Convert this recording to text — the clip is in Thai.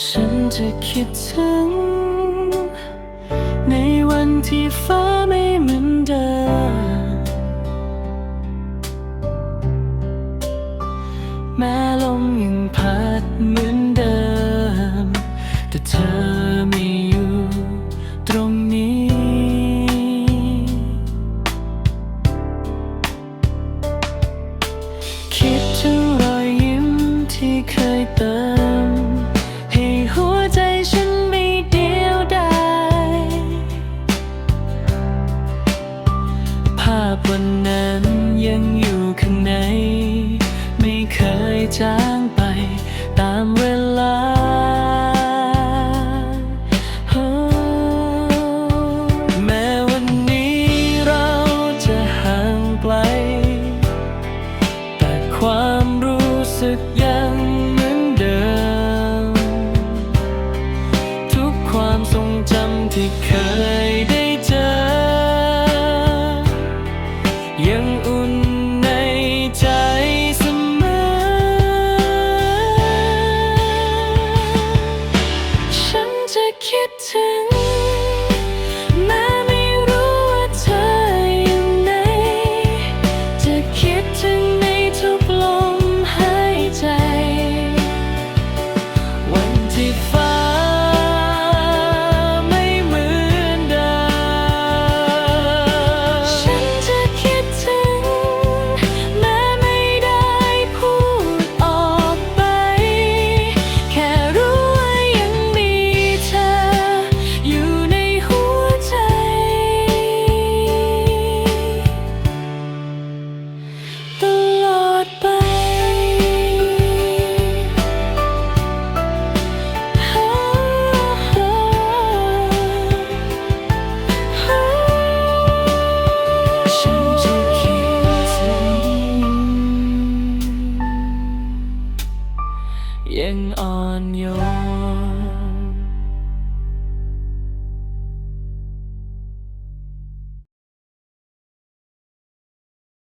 ฉันจะคิดถึง ในวันที่ฟ้าไม่เหมือนเดิม แม้ลมยังพัดเหมือนเดิม แต่เธอาพวันนั้นยังอยู่ข้างใน ไม่เคยจางไปตามเวลาแม้วันนี้เราจะห่างไกล แต่ความรู้สึกยัง คิดถึง แม้ไม่รู้ว่าเธออยู่ไหน จะคิดถึงในทุกลมหายใจ วันที่ on your